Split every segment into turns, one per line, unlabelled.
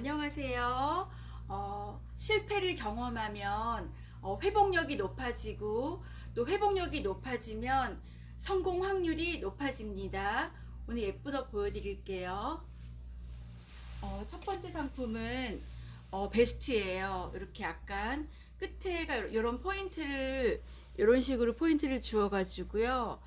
안녕하세요. 어, 실패를 경험하면 어, 회복력이 높아지고 또 회복력이 높아지면 성공 확률이 높아집니다. 오늘 예쁜 옷 보여드릴게요. 어, 첫 번째 상품은 어, 베스트예요. 이렇게 약간 끝에가 이런 포인트를 이런 식으로 포인트를 주어가지고요.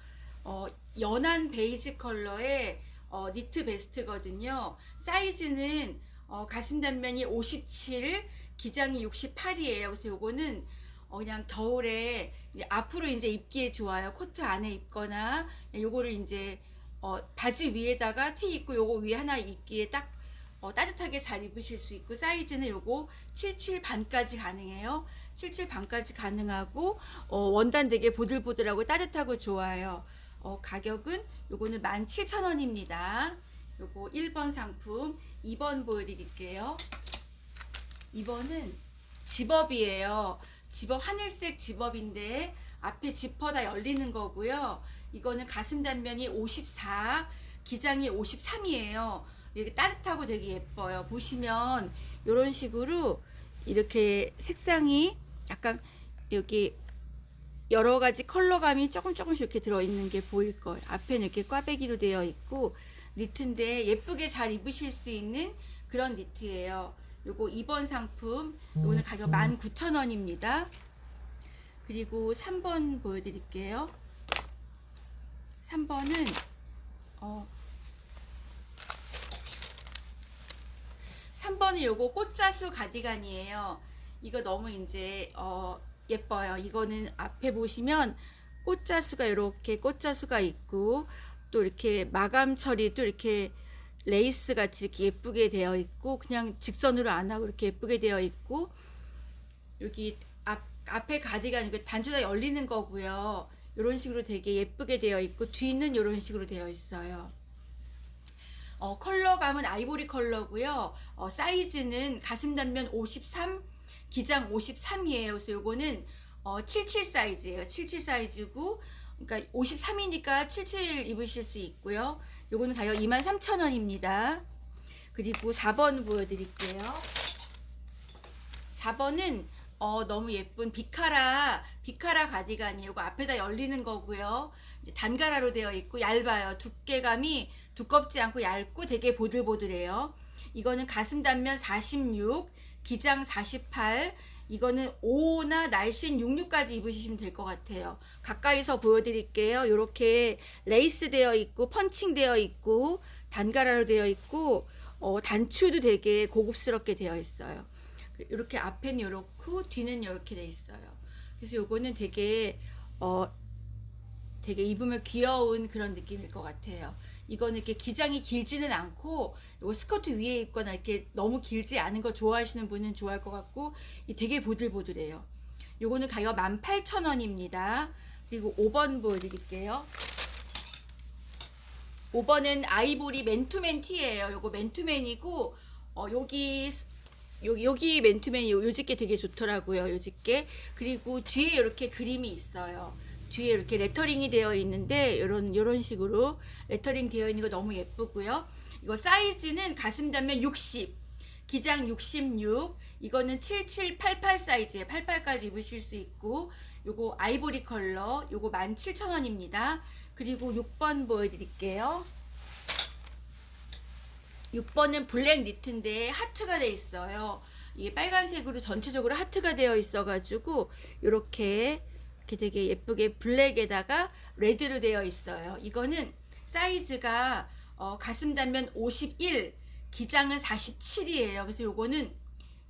어, 연한 베이지 컬러의 어, 니트 베스트거든요. 사이즈는 어, 가슴 단면이 57, 기장이 68이에요. 그래서 요거는 어, 그냥 겨울에 이제 앞으로 이제 입기에 좋아요. 코트 안에 입거나 요거를 이제 어, 바지 위에다가 티 입고 요거 위에 하나 입기에 딱 어, 따뜻하게 잘 입으실 수 있고 사이즈는 요거 77 반까지 가능해요. 77 반까지 가능하고 어, 원단 되게 보들보들하고 따뜻하고 좋아요. 어, 가격은 요거는 17,000원입니다. 요거 1번 상품, 2번 보여드릴게요. 2번은 집업이에요. 집업, 하늘색 집업인데 앞에 지퍼 다 열리는 거고요. 이거는 가슴 단면이 54, 기장이 53이에요. 이게 따뜻하고 되게 예뻐요. 보시면 이런 식으로 이렇게 색상이 약간 여기 여러 가지 컬러감이 조금 조금씩 이렇게 들어있는 게 보일 거예요. 앞에는 이렇게 꽈배기로 되어 있고 니트인데 예쁘게 잘 입으실 수 있는 그런 니트예요. 요거 2번 상품 요거는 가격 19,000원입니다. 그리고 3번 보여드릴게요. 3번은 어 3번은 요거 꽃자수 가디건이에요. 이거 너무 이제 어 예뻐요. 이거는 앞에 보시면 꽃자수가 이렇게 꽃자수가 있고 또 이렇게 마감 처리도 이렇게 레이스 같이 이렇게 예쁘게 되어 있고 그냥 직선으로 안 하고 이렇게 예쁘게 되어 있고 여기 앞 앞에 가디건 이게 단추가 열리는 거고요. 이런 식으로 되게 예쁘게 되어 있고 뒤는 이런 식으로 되어 있어요. 어, 컬러감은 아이보리 컬러고요. 어, 사이즈는 가슴 단면 53, 기장 53이에요. 그래서 요거는 어, 77 사이즈예요. 77 사이즈고 그러니까 53이니까 77 입으실 수 있고요. 요거는 가격 23,000원입니다. 그리고 4번 보여드릴게요. 4번은 어, 너무 예쁜 비카라 비카라 가디건이에요. 이거 앞에다 열리는 거고요. 이제 단가라로 되어 있고 얇아요. 두께감이 두껍지 않고 얇고 되게 보들보들해요. 이거는 가슴 단면 46, 기장 48, 이거는 5나 날씬 66까지 입으시면 될 것 같아요. 가까이서 보여드릴게요. 이렇게 레이스 되어 있고 펀칭 되어 있고 단가라로 되어 있고 어, 단추도 되게 고급스럽게 되어 있어요. 이렇게 앞에는 이렇고 뒤는 이렇게 돼 있어요. 그래서 요거는 되게 어 되게 입으면 귀여운 그런 느낌일 것 같아요. 이거는 이렇게 기장이 길지는 않고 요거 스커트 위에 입거나 이렇게 너무 길지 않은 거 좋아하시는 분은 좋아할 것 같고 이 되게 보들보들해요. 요거는 가격 18,000원입니다. 그리고 5번 보여드릴게요. 5번은 아이보리 맨투맨 티예요. 요거 맨투맨이고 어 여기 여기 여기 맨투맨이 요, 요 집게 되게 좋더라고요. 요 집게 그리고 뒤에 이렇게 그림이 있어요. 뒤에 이렇게 레터링이 되어 있는데 이런 이런 식으로 레터링 되어 있는 거 너무 예쁘고요. 이거 사이즈는 가슴 단면 60, 기장 66, 이거는 7788 사이즈에 88까지 입으실 수 있고 요거 아이보리 컬러 요거 17,000원입니다. 그리고 6번 보여드릴게요. 6번은 블랙 니트인데 하트가 돼 있어요. 이게 빨간색으로 전체적으로 하트가 되어 있어가지고 이렇게 이렇게 되게 예쁘게 블랙에다가 레드로 되어 있어요. 이거는 사이즈가 어, 가슴 단면 51, 기장은 47이에요. 그래서 요거는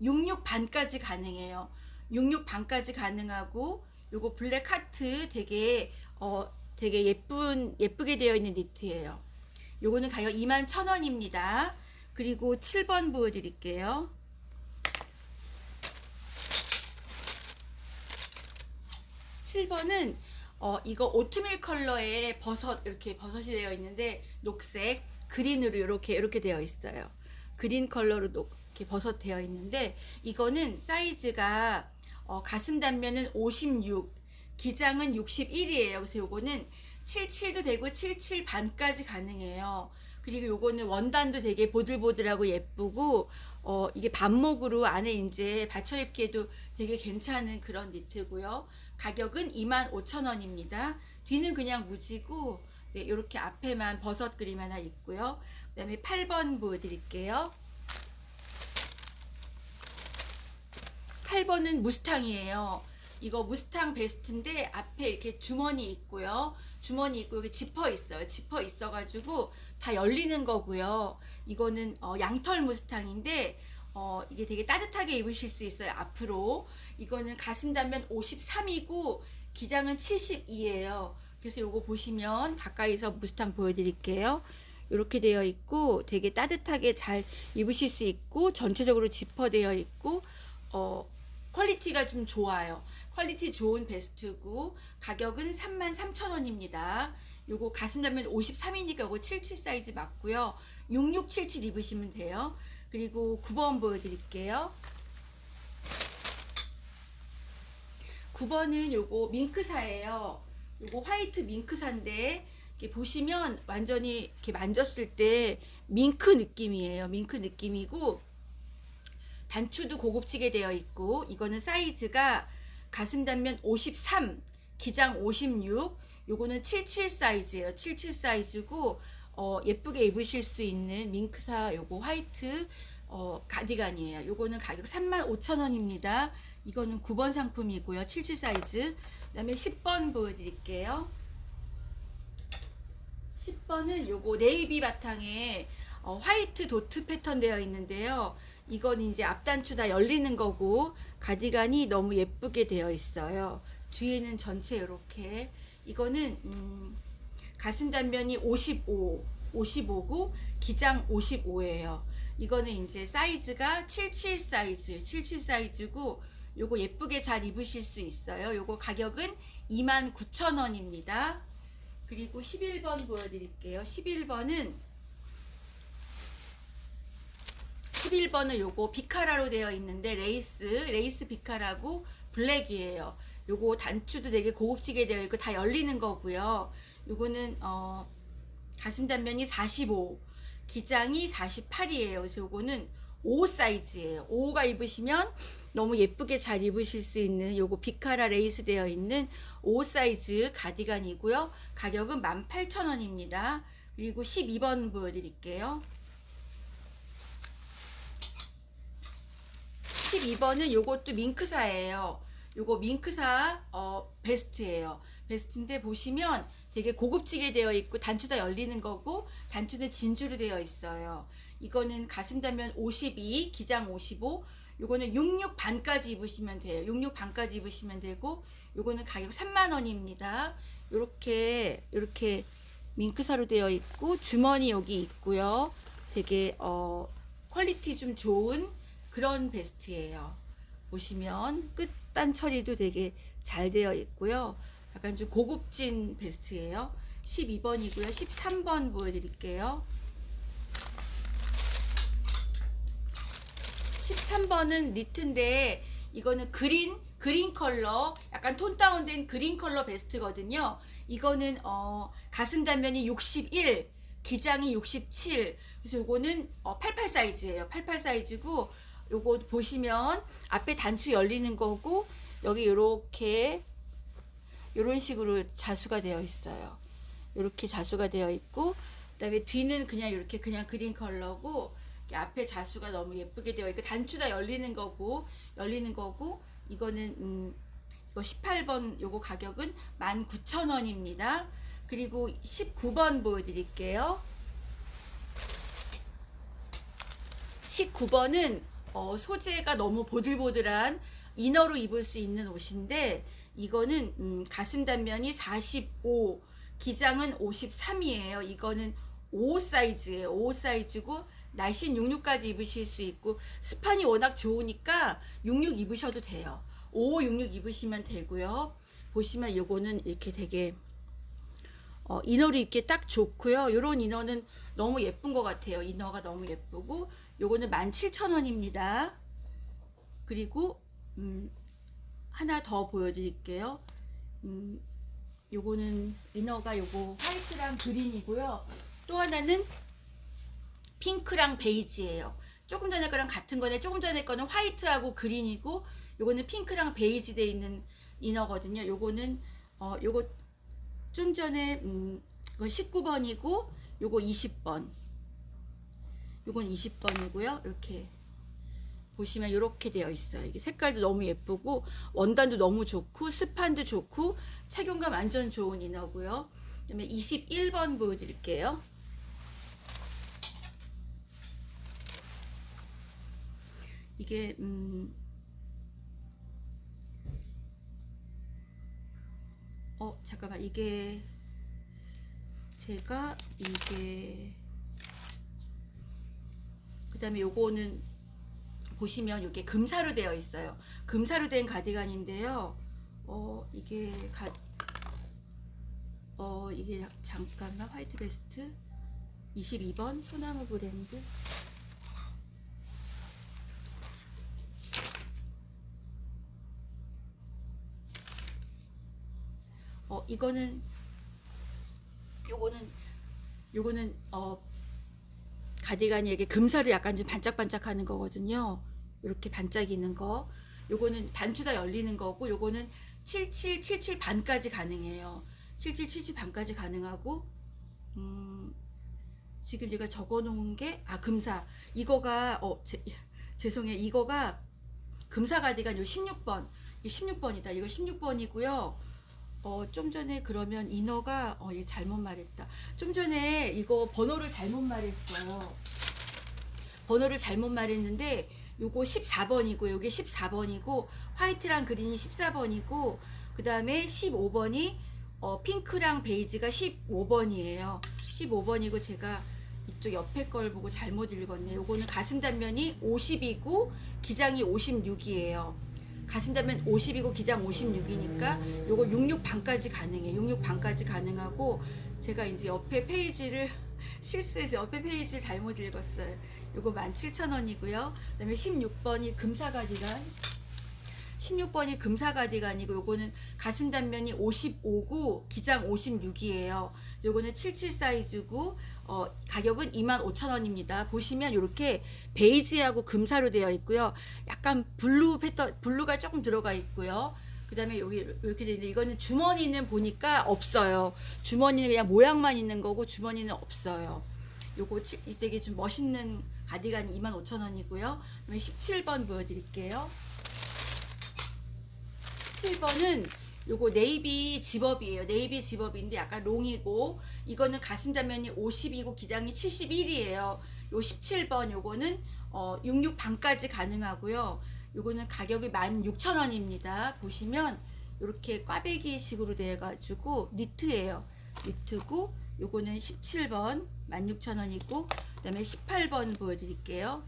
66 반까지 가능해요. 66 반까지 가능하고 요거 블랙 하트 되게 어 되게 예쁜 예쁘게 되어 있는 니트예요. 요거는 가격 21,000원입니다. 그리고 7번 보여 드릴게요. 7번은 어, 이거 오트밀 컬러의 버섯 이렇게 버섯이 되어 있는데 녹색 그린으로 이렇게 이렇게 되어 있어요. 그린 컬러로 녹, 이렇게 버섯 되어 있는데 이거는 사이즈가 어, 가슴 단면은 56, 기장은 61이에요. 그래서 요거는 77도 되고 77 반까지 가능해요. 그리고 요거는 원단도 되게 보들보들하고 예쁘고 어, 이게 반목으로 안에 이제 받쳐 입기에도 되게 괜찮은 그런 니트고요. 가격은 25,000원입니다. 뒤는 그냥 무지고 네, 이렇게 앞에만 버섯 그림 하나 있고요. 그 다음에 8번 보여드릴게요. 8번은 무스탕이에요. 이거 무스탕 베스트인데 앞에 이렇게 주머니 있고요. 주머니 있고 여기 지퍼 있어요. 지퍼 있어가지고 다 열리는 거고요. 이거는 어, 양털 무스탕인데 어, 이게 되게 따뜻하게 입으실 수 있어요. 앞으로 이거는 가슴 단면 53이고 기장은 72예요. 그래서 요거 보시면 가까이서 무스탕 보여드릴게요. 이렇게 되어 있고 되게 따뜻하게 잘 입으실 수 있고 전체적으로 지퍼되어 있고 어, 퀄리티가 좀 좋아요. 퀄리티 좋은 베스트고 가격은 33,000원입니다. 요거 가슴 단면 53이니까 요거 77 사이즈 맞고요. 6677 입으시면 돼요. 그리고 9번 보여드릴게요. 9번은 요거 밍크사예요. 요거 화이트 밍크사인데 보시면 완전히 이렇게 만졌을 때 밍크 느낌이에요. 밍크 느낌이고 단추도 고급지게 되어 있고 이거는 사이즈가 가슴 단면 53, 기장 56, 요거는 77 사이즈예요. 77 사이즈고 어, 예쁘게 입으실 수 있는 밍크사 요거 화이트 어, 가디건이에요. 요거는 가격 35,000원입니다. 이거는 9번 상품이고요. 77 사이즈. 그 다음에 10번 보여드릴게요. 10번은 요거 네이비 바탕에 어, 화이트 도트 패턴 되어 있는데요. 이건 이제 앞단추 다 열리는 거고 가디건이 너무 예쁘게 되어 있어요. 뒤에는 전체 이렇게 이거는 음, 가슴 단면이 55, 55고 기장 55예요. 이거는 이제 사이즈가 77 사이즈, 77 사이즈고 요거 예쁘게 잘 입으실 수 있어요. 요거 가격은 29,000원입니다. 그리고 11번 보여드릴게요. 11번은 11번은 요거 비카라로 되어 있는데 레이스 레이스 비카라고 블랙이에요. 요거 단추도 되게 고급지게 되어 있고 다 열리는 거고요. 요거는 어 가슴 단면이 45, 기장이 48이에요. 그래서 요거는 5 사이즈예요. 5가 입으시면 너무 예쁘게 잘 입으실 수 있는 요거 비카라 레이스 되어 있는 5 사이즈 가디건이고요. 가격은 18,000원입니다. 그리고 12번 보여드릴게요. 12번은 요것도 밍크사예요. 요거 밍크사 어, 베스트예요. 베스트인데 보시면 되게 고급지게 되어 있고 단추 다 열리는 거고 단추는 진주로 되어 있어요. 이거는 가슴 단면 52, 기장 55. 요거는 66 반까지 입으시면 돼요. 66 반까지 입으시면 되고 요거는 가격 3만 원입니다. 요렇게 요렇게 밍크사로 되어 있고 주머니 여기 있고요. 되게 어 퀄리티 좀 좋은 그런 베스트예요. 보시면 끝단 처리도 되게 잘 되어 있고요. 약간 좀 고급진 베스트예요. 12번이고요. 13번 보여드릴게요. 13번은 니트인데 이거는 그린 그린 컬러 약간 톤 다운된 그린 컬러 베스트거든요. 이거는 어, 가슴 단면이 61, 기장이 67. 그래서 요거는 어, 88 사이즈예요. 88 사이즈고 요거 보시면 앞에 단추 열리는 거고 여기 요렇게 요런 식으로 자수가 되어 있어요. 요렇게 자수가 되어 있고 그다음에 뒤는 그냥 이렇게 그냥 그린 컬러고 이렇게 앞에 자수가 너무 예쁘게 되어 있고 단추 다 열리는 거고 열리는 거고 이거는 음 이거 18번 요거 가격은 19,000원입니다. 그리고 19번 보여드릴게요. 19번은 어, 소재가 너무 보들보들한 이너로 입을 수 있는 옷인데 이거는 음, 가슴 단면이 45, 기장은 53이에요. 이거는 5 사이즈예요. 5 사이즈고 날씬 66까지 입으실 수 있고 스판이 워낙 좋으니까 66 입으셔도 돼요. 5, 66 입으시면 되고요. 보시면 요거는 이렇게 되게 어, 이너로 입기 딱 좋고요. 요런 이너는 너무 예쁜 것 같아요. 이너가 너무 예쁘고 요거는 17,000원입니다. 그리고 음, 하나 더 보여드릴게요. 음, 요거는 이너가 요거 화이트랑 그린이고요. 또 하나는 핑크랑 베이지예요. 조금 전에 거랑 같은 거네. 조금 전에 거는 화이트하고 그린이고 요거는 핑크랑 베이지 돼 있는 이너거든요. 요거는 어 요거 좀 전에 음 이거 19번이고 요거 20번. 요건 20번이고요. 이렇게 보시면 이렇게 되어 있어요. 이게 색깔도 너무 예쁘고 원단도 너무 좋고 스판도 좋고 착용감 완전 좋은 이너고요. 그다음에 21번 보여드릴게요. 이게 음. 어 잠깐만 이게 제가 이게 그다음에 요거는 보시면 이게 금사로 되어 있어요. 금사로 된 가디건인데요. 어 이게 가, 어 이게 잠깐만 화이트 베스트 22번 소나무 브랜드 어 이거는 요거는 요거는 어 가디건이 이게 금사로 약간 좀 반짝반짝 하는 거거든요. 이렇게 반짝이는 거. 요거는 단추 다 열리는 거고 요거는 7777 반까지 가능해요. 7777 반까지 가능하고 음 지금 얘가 적어 놓은 게 아 금사. 이거가 어 제, 죄송해요. 이거가 금사 가디건 요 16번. 이 16번이다. 이거 16번이고요. 어, 좀 전에 그러면 인어가 어, 얘 잘못 말했다. 좀 전에 이거 번호를 잘못 말했어요. 번호를 잘못 말했는데 요거 14번이고 요게 14번이고 화이트랑 그린이 14번이고 그 다음에 15번이 어, 핑크랑 베이지가 15번이에요. 15번이고 제가 이쪽 옆에 걸 보고 잘못 읽었네요. 요거는 가슴 단면이 50이고 기장이 56이에요. 가슴 단면 50이고 기장 56이니까 요거 66 반까지 가능해. 66 반까지 가능하고 제가 이제 옆에 페이지를 실수해서 옆에 페이지를 잘못 읽었어요. 요거 17,000원이고요. 그 다음에 16번이 금사 가디건. 16번이 금사 가디건이고 요거는 가슴 단면이 55고 기장 56이에요. 요거는 77 사이즈고 어, 가격은 25,000원입니다. 보시면 이렇게 베이지하고 금사로 되어 있고요. 약간 블루 패턴 블루가 조금 들어가 있고요. 그 다음에 여기 이렇게 되어 있는데 이거는 주머니는 보니까 없어요. 주머니는 그냥 모양만 있는 거고 주머니는 없어요. 요거 치- 이 되게 좀 멋있는 가디건이 25,000원이고요. 그다음에 17번 보여드릴게요. 17번은 요거 네이비 집업이에요. 네이비 집업인데 약간 롱이고 이거는 가슴 단면이 50이고 기장이 71이에요. 요 17번 요거는 어, 66 반까지 가능하고요. 요거는 가격이 16,000원입니다. 보시면 이렇게 꽈배기 식으로 되어 가지고 니트예요. 니트고 요거는 17번 16,000원이고 그다음에 18번 보여 드릴게요.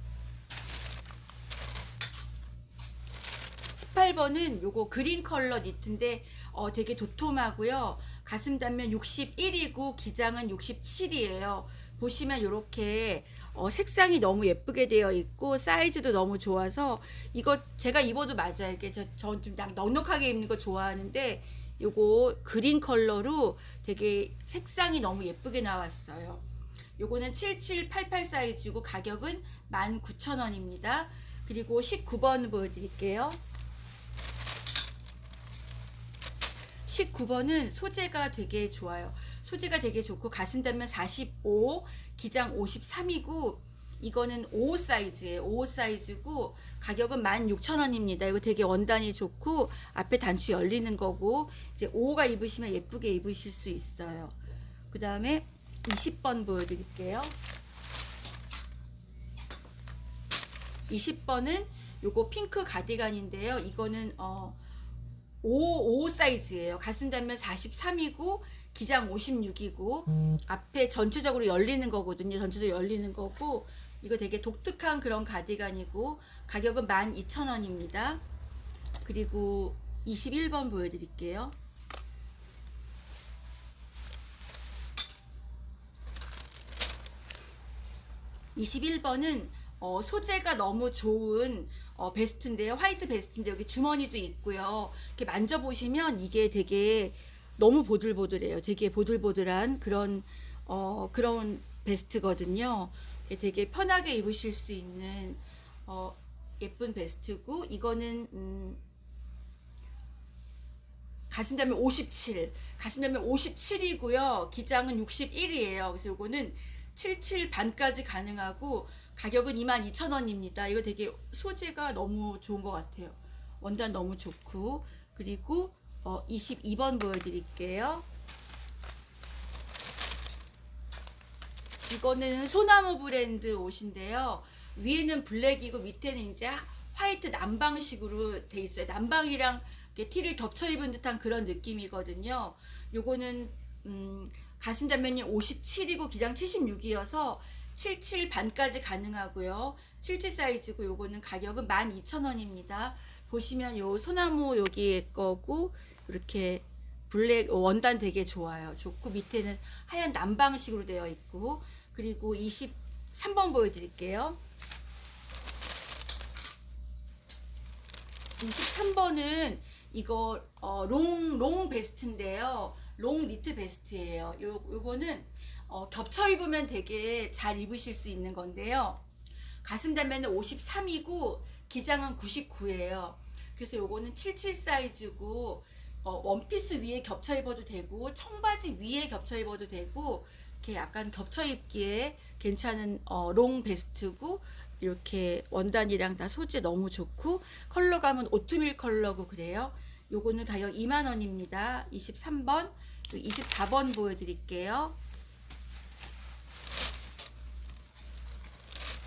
18번은 요거 그린 컬러 니트인데 어, 되게 도톰하고요. 가슴 단면 61이고 기장은 67이에요. 보시면 이렇게 어, 색상이 너무 예쁘게 되어 있고 사이즈도 너무 좋아서 이거 제가 입어도 맞아요. 이게 저좀 넉넉하게 입는 거 좋아하는데 요거 그린 컬러로 되게 색상이 너무 예쁘게 나왔어요. 요거는 7788 사이즈고 가격은 19,000원입니다. 그리고 19번 보여드릴게요. 19번은 소재가 되게 좋아요. 소재가 되게 좋고 가슴 단면 45, 기장 53이고 이거는 55 사이즈예요. 55 사이즈고 가격은 16,000원입니다. 이거 되게 원단이 좋고 앞에 단추 열리는 거고 이제 55가 입으시면 예쁘게 입으실 수 있어요. 그 다음에 20번 보여 드릴게요. 20번은 요거 핑크 가디건인데요. 이거는 어 5, 5 사이즈예요. 가슴 단면 43이고 기장 56이고 앞에 전체적으로 열리는 거거든요. 전체적으로 열리는 거고 이거 되게 독특한 그런 가디건이고 가격은 12,000원입니다. 그리고 21번 보여드릴게요. (21번은) 어, 소재가 너무 좋은 어, 베스트인데요. 화이트 베스트인데 여기 주머니도 있고요. 이렇게 만져보시면 이게 되게 너무 보들보들해요. 되게 보들보들한 그런 어, 그런 베스트거든요. 되게 편하게 입으실 수 있는 어, 예쁜 베스트고 이거는 음, 가슴다면 57, 가슴다면 57이고요. 기장은 61이에요. 그래서 요거는 77 반까지 가능하고 가격은 22,000원입니다. 이거 되게 소재가 너무 좋은 것 같아요. 원단 너무 좋고 그리고 어, 22번 보여드릴게요. 이거는 소나무 브랜드 옷인데요. 위에는 블랙이고 밑에는 이제 화이트 남방식으로 돼 있어요. 남방이랑 티를 겹쳐 입은 듯한 그런 느낌이거든요. 요거는 음, 가슴 단면이 57이고 기장 76이어서 77 반까지 가능하고요. 77 사이즈고 요거는 가격은 12,000원입니다. 보시면 요 소나무 여기에 거고 이렇게 블랙 원단 되게 좋아요. 좋고 밑에는 하얀 남방식으로 되어 있고 그리고 23번 보여드릴게요. 23번은 이거 어, 롱, 롱 베스트인데요. 롱 니트 베스트예요. 요, 요거는 어, 겹쳐 입으면 되게 잘 입으실 수 있는 건데요. 가슴 단면은 53이고 기장은 99예요. 그래서 요거는 77 사이즈고 어, 원피스 위에 겹쳐 입어도 되고 청바지 위에 겹쳐 입어도 되고 이렇게 약간 겹쳐 입기에 괜찮은 어, 롱 베스트고 이렇게 원단이랑 다 소재 너무 좋고 컬러감은 오트밀 컬러고 그래요. 요거는 가격 2만 원입니다. 23번, 24번 보여드릴게요.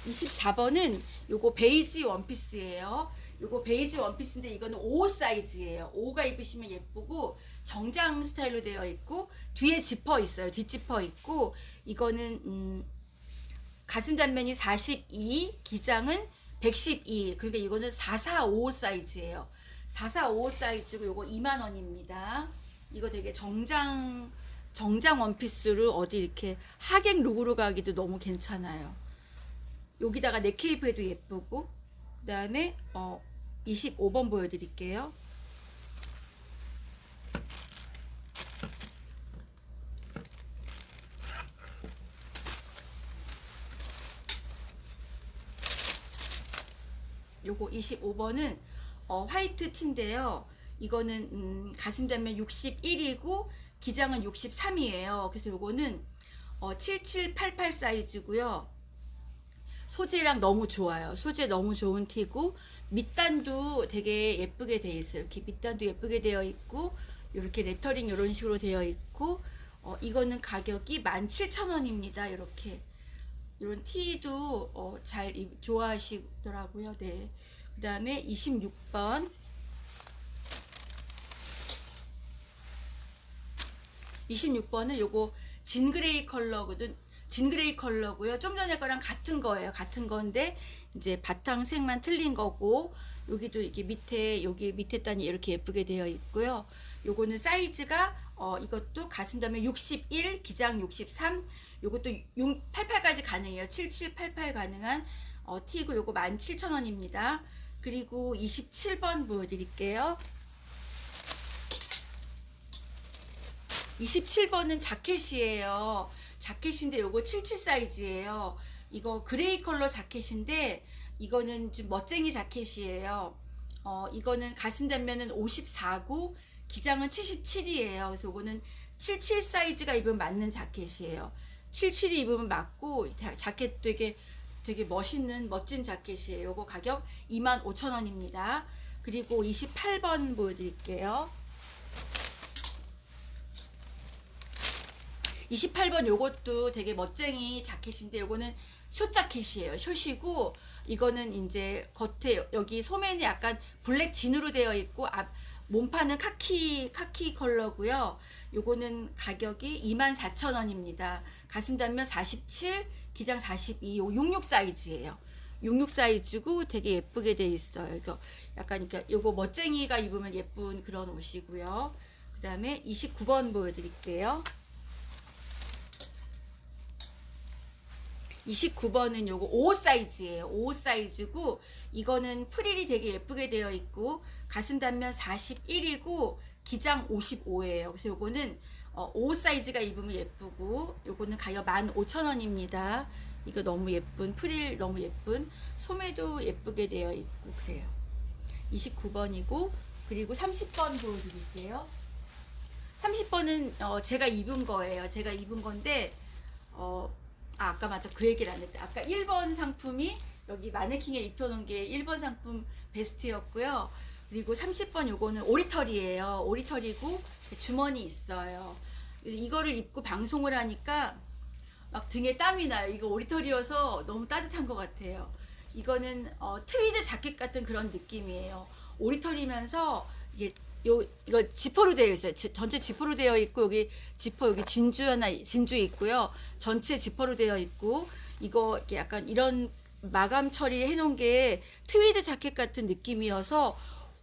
24번은 요거 베이지 원피스예요. 요거 베이지 원피스인데 이거는 5 사이즈예요. 5가 입으시면 예쁘고 정장 스타일로 되어 있고 뒤에 지퍼 있어요. 뒷지퍼 있고 이거는 음, 가슴 단면이 42, 기장은 112. 그러니까 이거는 4455 사이즈예요. 4455 사이즈고 요거 2만 원입니다. 이거 되게 정장 정장 원피스로 어디 이렇게 하객 룩으로 가기도 너무 괜찮아요. 여기다가 네케이프 해도 예쁘고 그다음에 어 25번 보여 드릴게요. 요거 25번은 어, 화이트 티인데요. 이거는 음, 가슴 단면 61이고 기장은 63이에요. 그래서 요거는 어, 7788 사이즈고요. 소재랑 너무 좋아요. 소재 너무 좋은 티고 밑단도 되게 예쁘게 되어 있어요. 이렇게 밑단도 예쁘게 되어 있고 이렇게 레터링 이런 식으로 되어 있고 어, 이거는 가격이 17,000원입니다. 이렇게 이런 티도 어, 잘 입- 좋아하시더라고요. 네. 그 다음에 26번 26번은 요거 진그레이 컬러거든. 진그레이 컬러고요. 좀 전에 거랑 같은 거예요. 같은 건데 이제 바탕색만 틀린 거고 여기도 이게 밑에 여기 밑에 단이 이렇게 예쁘게 되어 있고요. 요거는 사이즈가 어 이것도 가슴다면 61, 기장 63, 요것도 6, 88까지 가능해요. 7788 가능한 어, 티고 요거 17,000원입니다. 그리고 27번 보여드릴게요. 27번은 자켓이에요. 자켓인데 요거 77 사이즈예요. 이거 그레이 컬러 자켓인데 이거는 좀 멋쟁이 자켓이에요. 어, 이거는 가슴 단면은 54고 기장은 77이에요. 그래서 요거는 77 사이즈가 입으면 맞는 자켓이에요. 77이 입으면 맞고 자- 자켓 되게 되게 멋있는 멋진 자켓이에요. 요거 가격 25,000원입니다. 그리고 28번 보여드릴게요. 28번 요것도 되게 멋쟁이 자켓인데 요거는 숏 자켓이에요. 숏이고 이거는 이제 겉에 여기 소매는 약간 블랙 진으로 되어 있고 앞 몸판은 카키 카키 컬러고요. 요거는 가격이 24,000원입니다. 가슴 단면 47, 기장 42, 요 66 사이즈예요. 66 사이즈고 되게 예쁘게 돼 있어요. 이거 약간 이렇게 요거 멋쟁이가 입으면 예쁜 그런 옷이고요. 그다음에 29번 보여 드릴게요. 29번은 요거 5 사이즈예요. 5 사이즈고 이거는 프릴이 되게 예쁘게 되어 있고 가슴 단면 41이고 기장 55예요. 그래서 요거는 어, 5 사이즈가 입으면 예쁘고 요거는 가격 15,000원입니다. 이거 너무 예쁜 프릴 너무 예쁜 소매도 예쁘게 되어 있고 그래요. 29번이고 그리고 30번 보여드릴게요. 30번은 어, 제가 입은 거예요. 제가 입은 건데 어, 아, 아까 맞아 그 얘기를 안 했다. 아까 1번 상품이 여기 마네킹에 입혀놓은 게 1번 상품 베스트였고요. 그리고 30번 요거는 오리털이에요. 오리털이고 주머니 있어요. 이거를 입고 방송을 하니까 막 등에 땀이 나요. 이거 오리털이어서 너무 따뜻한 것 같아요. 이거는 어, 트위드 자켓 같은 그런 느낌이에요. 오리털이면서 이게 요 이거 지퍼로 되어 있어요. 지- 전체 지퍼로 되어 있고 여기 지퍼 여기 진주 하나 진주 있고요. 전체 지퍼로 되어 있고 이거 이렇게 약간 이런 마감 처리 해 놓은 게 트위드 자켓 같은 느낌이어서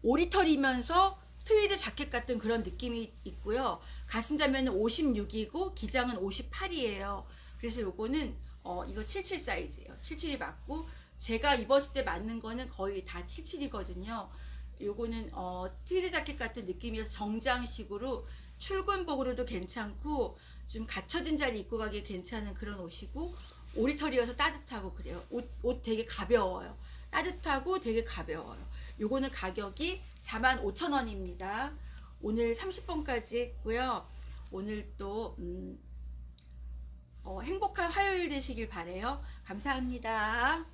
오리털이면서 트위드 자켓 같은 그런 느낌이 있고요. 가슴자면은 56이고 기장은 58이에요. 그래서 요거는 어 이거 77 사이즈예요. 77이 맞고 제가 입었을 때 맞는 거는 거의 다 77이거든요. 요거는 어 트위드 자켓 같은 느낌이어서 정장식으로 출근복으로도 괜찮고 좀 갖춰진 자리 입고 가기 괜찮은 그런 옷이고 오리털이어서 따뜻하고 그래요. 옷, 옷 되게 가벼워요. 따뜻하고 되게 가벼워요. 요거는 가격이 45,000원입니다. 오늘 30번까지 했고요. 오늘 또 음, 어, 행복한 화요일 되시길 바래요. 감사합니다.